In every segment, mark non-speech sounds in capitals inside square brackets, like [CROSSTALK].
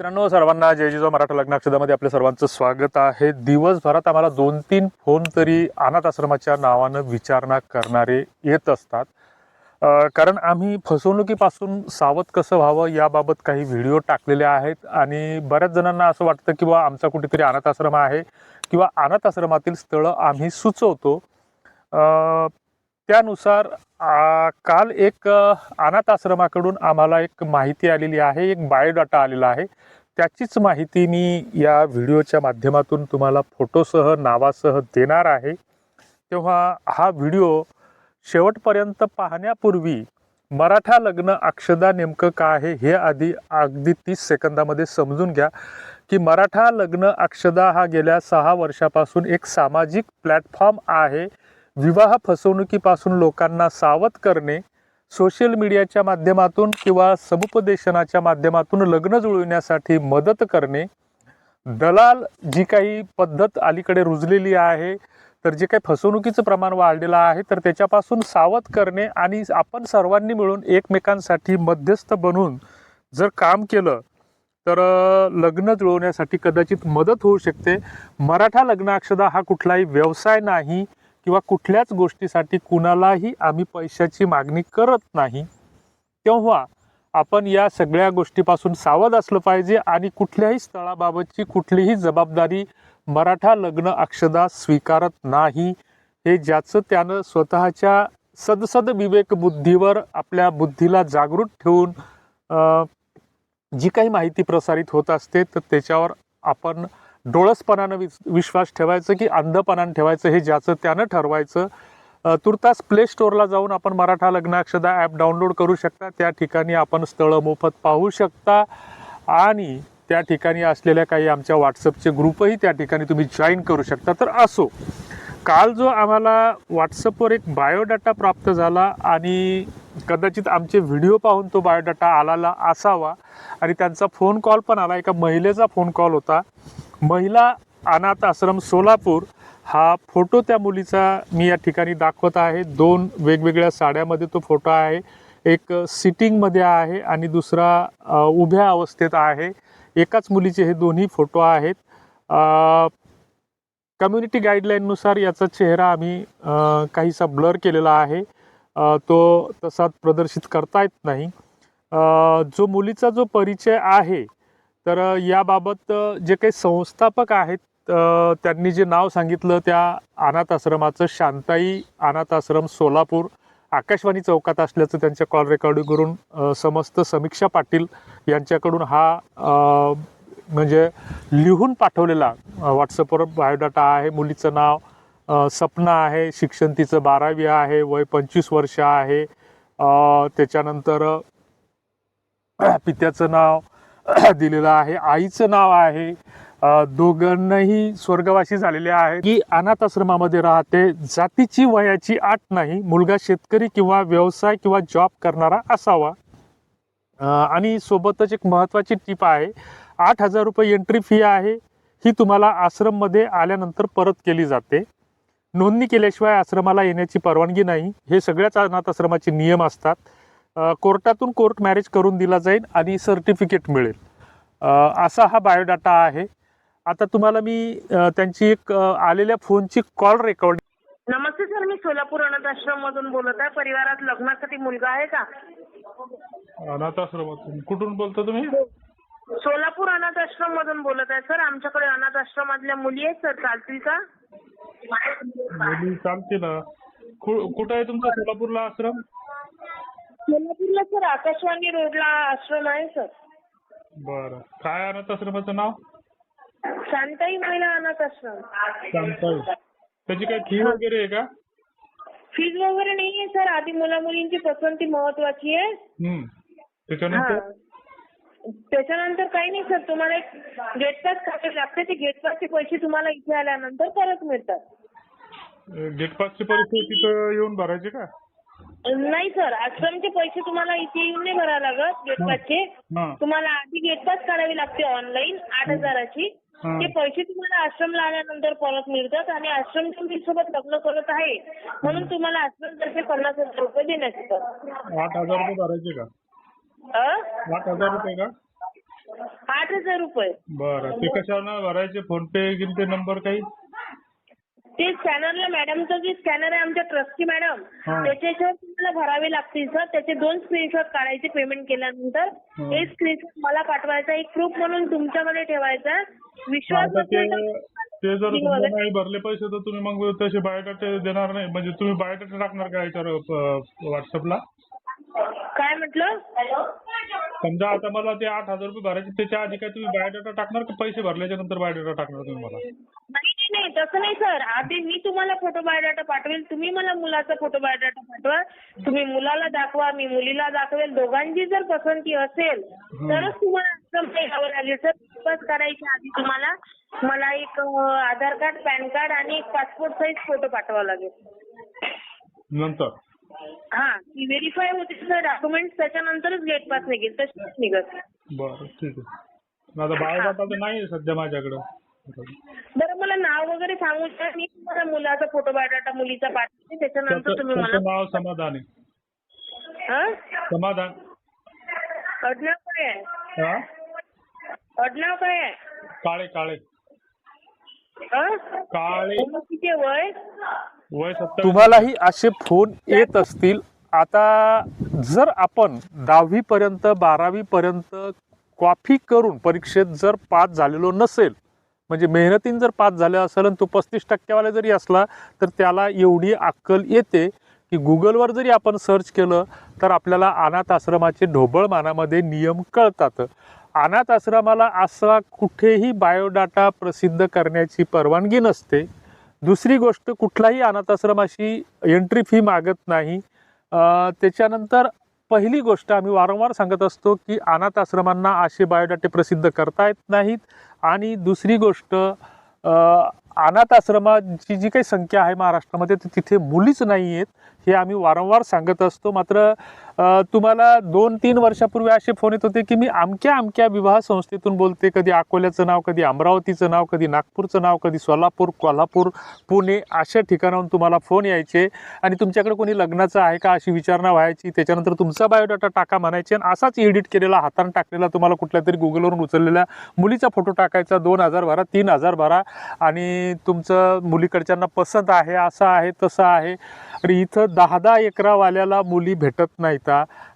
मित्रांनो सर्वांना जय जिजाऊ मराठा लग्नाक्षदामध्ये आपल्या सर्वांचं स्वागत आहे. दिवसभरात आम्हाला दोन तीन फोन तरी अनाथ आश्रमाच्या नावानं विचारणा करणारे येत असतात. कारण आम्ही फसवणुकीपासून सावध कसं व्हावं याबाबत काही व्हिडिओ टाकलेले आहेत आणि बऱ्याच जणांना असं वाटतं की बा आमचा कुठेतरी अनाथ आश्रम आहे किंवा अनाथ आश्रमातील स्थळं आम्ही सुचवतो. त्यानुसार आ, काल एक अनाथ आश्रमाकडून आम्हाला एक माहिती आलेली आहे एक बायोडाटा आलेला आहे. त्याचीच माहिती मी या व्हिडिओच्या माध्यमातून तुम्हाला फोटोसह नावासह देणार आहे. तेव्हा हा व्हिडिओ शेवटपर्यंत पाहण्यापूर्वी मराठा लग्न अक्षदा नेमकं काय आहे हे आधी अगदी तीस सेकंदामध्ये समजून घ्या की मराठा लग्न अक्षदा हा गेल्या सहा वर्षापासून एक सामाजिक प्लॅटफॉर्म आहे. विवाह फसवणुकीपासून लोकांना सावध करणे सोशल मीडियाच्या माध्यमातून किंवा समुपदेशनाच्या माध्यमातून लग्न जुळविण्यासाठी मदत करणे. दलाल जी काही पद्धत अलीकडे रुजलेली आहे तर जे काही फसवणुकीचं प्रमाण वाढलेलं आहे तर त्याच्यापासून सावध करणे आणि आपण सर्वांनी मिळून एकमेकांसाठी मध्यस्थ बनून जर काम केलं तर लग्न जुळवण्यासाठी कदाचित मदत होऊ शकते. मराठा लग्नाक्षदा हा कुठलाही व्यवसाय नाही. किंवा कुठल्याच गोष्टीसाठी कुणालाही आम्ही पैशाची मागणी करत नाही तेव्हा आपण या सगळ्या गोष्टीपासून सावध असलं पाहिजे आणि कुठल्याही स्थळाबाबतची कुठलीही जबाबदारी मराठा लग्न अक्षदा स्वीकारत नाही. हे ज्याचं त्यानं स्वतःच्या सदसद विवेक बुद्धीवर आपल्या बुद्धीला जागृत ठेवून जी काही माहिती प्रसारित होत असते तर त्याच्यावर आपण डोळसपणानं विस विश्वास ठेवायचं की अंधपणानं ठेवायचं हे ज्याचं त्यानं ठरवायचं. तुर्तास प्ले स्टोअरला जाऊन आपण मराठा लग्नाक्षदा ॲप डाउनलोड करू शकता. त्या ठिकाणी आपण स्थळं मोफत पाहू शकता. आणि त्या ठिकाणी असलेल्या काही आमच्या व्हॉट्सअपचे ग्रुपही त्या ठिकाणी तुम्ही जॉईन करू शकता. तर असो काल जो आम्हाला व्हॉट्सअपवर एक बायोडाटा प्राप्त झाला आणि कदाचित आमचे व्हिडिओ पाहून तो बायोडाटा आलेला असावा आणि त्यांचा फोन कॉल पण आला. एका महिलेचा फोन कॉल होता. महिला अनाथ आश्रम सोलापूर हा फोटो त्या मुलीचा मी या ठिकाणी दाखवत आहे. दोन वेगवेगळ्या साड्यामध्ये तो फोटो आहे. एक सिटिंगमध्ये आहे आणि दुसरा उभ्या अवस्थेत आहे. एकाच मुलीचे हे दोन्ही फोटो आहेत. कम्युनिटी गाईडलाईननुसार याचा चेहरा आम्ही काहीसा ब्लर केलेला आहे. तो तसा प्रदर्शित करता येत नाही. जो मुलीचा जो परिचय आहे तर याबाबत जे काही संस्थापक आहेत त्यांनी जे नाव सांगितलं त्या अनाथ आश्रमाचं शांताई अनाथ आश्रम सोलापूर आकाशवाणी चौकात असल्याचं त्यांच्या कॉल रेकॉर्डिंगवरून समस्त समीक्षा पाटील यांच्याकडून हा म्हणजे लिहून पाठवलेला व्हॉट्सअपवर बायोडाटा आहे मुलीचं नाव सपना आहे शिक्षण तिचं बारावी आहे वय पंचवीस वर्ष आहे त्याच्यानंतर पित्याचं नाव [CLEARS THROAT] दिलेलं आहे. आईचं नाव आहे. दोघांनाही स्वर्गवासी झालेले आहे की अनाथ आश्रमामध्ये राहते जातीची वयाची आट नाही मुलगा शेतकरी किंवा व्यवसाय किंवा जॉब करणारा असावा. आणि सोबतच एक महत्त्वाची टीप आहे आठ हजार रुपये एंट्री फी आहे. ही तुम्हाला आश्रममध्ये आल्यानंतर परत केली जाते. नोंदणी केल्याशिवाय आश्रमाला येण्याची परवानगी नाही. हे सगळ्याच अनाथ आश्रमाचे नियम असतात. कोर्टातून कोर्ट मॅरेज करून दिला जाईल आणि सर्टिफिकेट मिळेल. असा हा बायोडाटा आहे. आता तुम्हाला मी त्यांची एक आलेल्या फोनची कॉल रेकॉर्ड नमस्ते सर मी सोलापूर अनाथ आश्रम मधून बोलत आहे. परिवारात लग्नासाठी मुलगा आहे का? अनाथ आश्रमातून. कुठून बोलता तुम्ही? सोलापूर अनाथ आश्रम मधून बोलत आहे सर. आमच्याकडे अनाथ आश्रमातल्या मुली आहेत सर. चालतील का? मुली चालते ना. कुठं आहे तुमचा सोलापूरला आश्रम? सोलापूरला सर आकाशवाणी रोडला आश्रम आहे सर. बरं. काय अनाथ आश्रमाचं नाव? शांताई महिला अनाथ आश्रम. शांताई. त्याची काही फी वगैरे आहे का? फीज वगैरे नाही आहे सर. आधी मुला मुलींची पसंती महत्वाची आहे. हम्म. त्याच्यानंतर? हा. त्याच्यानंतर काही नाही सर. तुम्हाला एक गेट पास काढावे लागते. ते गेट पासचे पैसे तुम्हाला इथे आल्यानंतर परत मिळतात. गेट पासचे पैसे तिथं येऊन भरायचे का? नाही सर आश्रमचे पैसे तुम्हाला इथे येऊन नाही भरावे लागत गेट पासचे हा. तुम्हाला आधी गेट पास काढावी लागते ऑनलाईन आठ हजाराची. हा. ते पैसे तुम्हाला आश्रमला आल्यानंतर परत मिळतात आणि आश्रम सोबत लग्न करत आहे. म्हणून तुम्हाला आश्रमतर्फे पन्नास हजार रुपये देण्यात येतात. आठ हजार रुपये भरायचे का? अं? आठ हजार रुपये का? आठ हजार रुपये. बरं. ते कशावर भरायचे फोन पे गिनपे नंबर काही? ते स्कॅनरला मॅडमचं जे स्कॅनर आहे आमच्या ट्रस्टी मॅडम. त्याच्याशिवाय तुम्हाला भरावे लागतील सर त्याचे दोन स्क्रीनशॉट काढायचे पेमेंट केल्यानंतर. हा. एक स्क्रीनशॉट मला पाठवायचा एक प्रूफ म्हणून तुमच्यामध्ये ठेवायचा. विश्वास आता ते नसेल तर ते जर नाही भरले पैसे तर तुम्ही मग तसे बायोडाटे देणार नाही. म्हणजे तुम्ही बायोडाटा टाकणार का याच्यावर व्हॉट्सअपला? काय म्हटलं? समजा आता मला ते आठ हजार रुपये भरायचे त्याच्या आधी काय तुम्ही बायोडाटा टाकणार का पैसे भरल्याच्या नंतर बायोडाटा टाकणार तुम्ही मला? नाही तसं नाही सर. आधी मी तुम्हाला फोटो बायोडाटा पाठवेल. तुम्ही मला मुलाचा फोटो बायोडाटा पाठवा. तुम्ही मुलाला दाखवा मी मुलीला दाखवेल. दोघांची जर पसंती असेल तरच तुम्हाला लागेल सर. पेपर्स करायच्या आधी तुम्हाला मला एक आधार कार्ड पॅन कार्ड आणि एक पासपोर्ट साईज फोटो पाठवावा लागेल. नंतर? हा. ती व्हेरीफाय होते सर. डॉक्युमेंट त्याच्यानंतरच गेट पास निघेल तशीच निघत बरं ठीक आहे. आता बायोडाटा तर नाही सध्या माझ्याकडं. बरं मला नाव वगैरे सांगू शकता? मी तुम्हाला मुलाचा फोटो बायोडाटा मुलीचा पाठवते त्याच्यानंतर त्याचं तुम्ही मला त्याचं नाव समाधान. आहे हा? समाधान. आडनाव काय आहे? हा? आडनाव काय आहे? काळे काळे. हा? काळे. किती आहे वय? वय सत्तर. तुम्हालाही असे फोन येत असतील. आता जर आपण दहावी पर्यंत बारावी पर्यंत कॉफी करून परीक्षेत जर पास झालेलो नसेल म्हणजे मेहनतीन जर पास झाले असेल आणि तो पस्तीस टक्क्यावाला जरी असला तर त्याला एवढी अक्कल येते की गुगलवर जरी आपण सर्च केलं तर आपल्याला अनाथ आश्रमाचे ढोबळ मानामध्ये नियम कळतात. अनाथ आश्रमाला असा कुठेही बायोडाटा प्रसिद्ध करण्याची परवानगी नसते. दुसरी गोष्ट कुठलाही अनाथ आश्रमाशी एंट्री फी मागत नाही. त्याच्यानंतर पहिली गोष्ट आम्ही वारंवार सांगत असतो की अनाथ आश्रमांना असे बायोडाटे प्रसिद्ध करता येत नाहीत. आणि दुसरी गोष्ट अनाथ आश्रमाची जी काही संख्या आहे महाराष्ट्रामध्ये तर तिथे मुलीच नाही आहेत हे आम्ही वारंवार सांगत असतो. मात्र तुम्हाला दोन तीन वर्षापूर्वी असे फोन येत होते की मी अमक्या अमक्या विवाह संस्थेतून बोलते. कधी अकोल्याचं नाव कधी अमरावतीचं नाव कधी नागपूरचं नाव कधी सोलापूर कोल्हापूर पुणे अशा ठिकाणाहून तुम्हाला फोन यायचे. आणि तुमच्याकडे कोणी लग्नाचं आहे का अशी विचारणा व्हायची? त्याच्यानंतर तुमचा बायोडाटा टाका म्हणायचे आणि असाच एडिट केलेला हाताने टाकलेला तुम्हाला कुठल्या तरी गुगलवरून उचललेल्या मुलीचा फोटो टाकायचा दोन हजार भरा तीन हजार भरा आणि तुमचं मुलीकडच्यांना पसंत आहे असं आहे तसं आहे. आणि इथं दहा दहा एकरावाल्याला मुली भेटत नाहीत.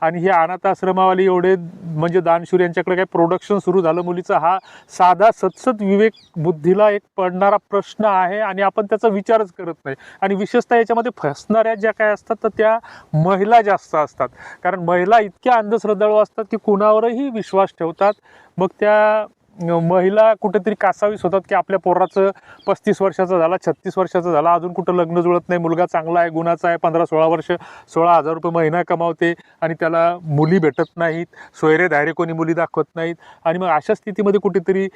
आणि हे अनाथ आश्रमावाले एवढे म्हणजे दानशूर यांच्याकडे काय प्रोडक्शन सुरू झालं. मुलीचं हा साधा सतसत विवेक बुद्धीला एक पडणारा प्रश्न आहे आणि आपण त्याचा विचारच करत नाही. आणि विशेषतः याच्यामध्ये फसणाऱ्या ज्या काय असतात तर त्या महिला जास्त असतात. कारण महिला इतक्या अंधश्रद्धाळू असतात की कुणावरही विश्वास ठेवतात. मग त्या महिला कुठेतरी कासावीस होतात की आपल्या पोराचं पस्तीस वर्षाचा झाला छत्तीस वर्षाचा झाला अजून कुठं लग्न जुळत नाही मुलगा चांगला आहे गुणाचा आहे पंधरा सोळा वर्ष सोळा हजार रुपये महिना कमावते आणि त्याला मुली भेटत नाहीत सोयरे धायरे कोणी मुली दाखवत नाहीत आणि मग अशा स्थितीमध्ये कुठेतरी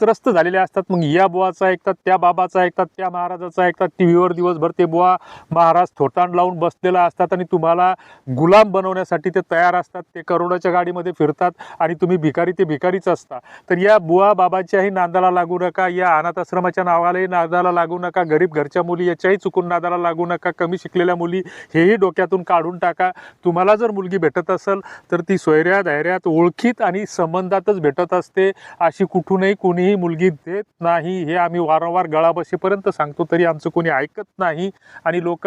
त्रस्त झालेले असतात. मग या बुवाचा ऐकतात त्या बाबाचा ऐकतात त्या महाराजाचा ऐकतात. टी व्हीवर दिवसभर ते बुवा महाराज थोटाण लावून बसलेला असतात आणि तुम्हाला गुलाम बनवण्यासाठी ते तयार असतात ते करोडाच्या गाडीमध्ये फिरतात आणि तुम्ही भिकारी ते भिकारीच असता. तर या बुवा बाबाच्याही नादाला लागू नका. या अनाथ आश्रमाच्या नावालाही नादाला लागू नका. गरीब घरच्या मुली याच्याही चुकून नादाला लागू नका. कमी शिकलेल्या मुली हेही डोक्यातून काढून टाका. तुम्हाला जर मुलगी भेटत असेल तर ती सोयऱ्या धैर्यात ओळखीत आणि संबंधातच भेटत असते अशी कुठूनही कुणीही मुलगी देत नाही. हे आम्ही वारंवार गळाबशीपर्यंत सांगतो तरी आमचं कोणी ऐकत नाही. आणि लोक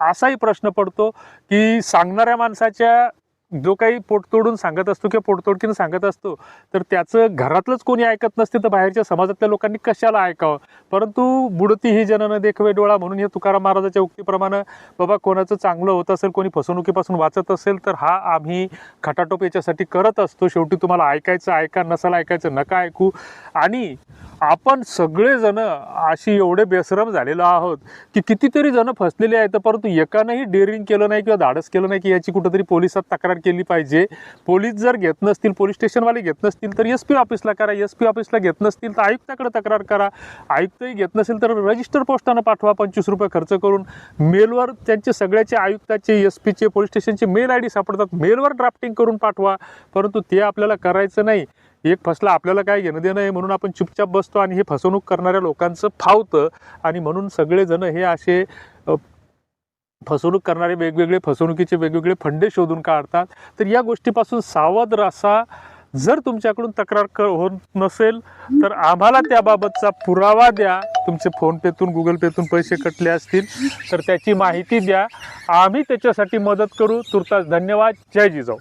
असाही प्रश्न पडतो की सांगणाऱ्या माणसाच्या जो काही पोटतोडून सांगत असतो किंवा पोटतोडकीनं सांगत असतो तर त्याचं घरातलंच कोणी ऐकत नसते तर बाहेरच्या समाजातल्या लोकांनी कशाला ऐकावं? परंतु बुडती ही जनन देखवे डोळा म्हणून हे तुकाराम महाराजाच्या उक्तीप्रमाणे बाबा कोणाचं चांगलं होत असेल कोणी फसवणुकीपासून वाचत असेल तर हा आम्ही खटाटोप याच्यासाठी करत असतो. शेवटी तुम्हाला ऐकायचं ऐका नसाल ऐकायचं नका ऐकू. आणि आपण सगळेजण अशी एवढे बेसरम झालेलो आहोत की कितीतरी जण फसलेले आहेत परंतु एकानंही डेअरिंग केलं नाही किंवा धाडस केलं नाही की याची कुठंतरी पोलिसात तक्रार केली पाहिजे. पोलीस जर घेत नसतील पोलीस स्टेशनवाले घेत नसतील तर एस पी ऑफिसला करा एस पी ऑफिसला घेत नसतील तर आयुक्ताकडे तक्रार करा. आयुक्तही घेत नसेल तर रजिस्टर पोस्टानं पाठवा पंचवीस रुपये खर्च करून. मेलवर त्यांचे सगळ्याचे आयुक्ताचे एस पीचे पोलीस स्टेशनचे मेल आय डी सापडतात मेलवर ड्राफ्टिंग करून पाठवा. परंतु ते आपल्याला करायचं नाही. एक फसला आपल्याला काय घेणं देणं आहे म्हणून आपण चुपचाप बसतो आणि हे फसवणूक करणाऱ्या लोकांचं फावतं. आणि म्हणून सगळेजण हे असे फसवणूक करणारे वेगवेगळे फसवणुकीचे वेगवेगळे फंडे शोधून काढतात. तर या गोष्टीपासून सावध रासा जर तुमच्याकडून तक्रार क होत नसेल तर आम्हाला त्याबाबतचा पुरावा द्या. तुमचे फोनपेतून गुगल पेतून पैसे कटले असतील तर त्याची माहिती द्या. आम्ही त्याच्यासाठी मदत करू. तुर्तास धन्यवाद. जय जिजाऊ.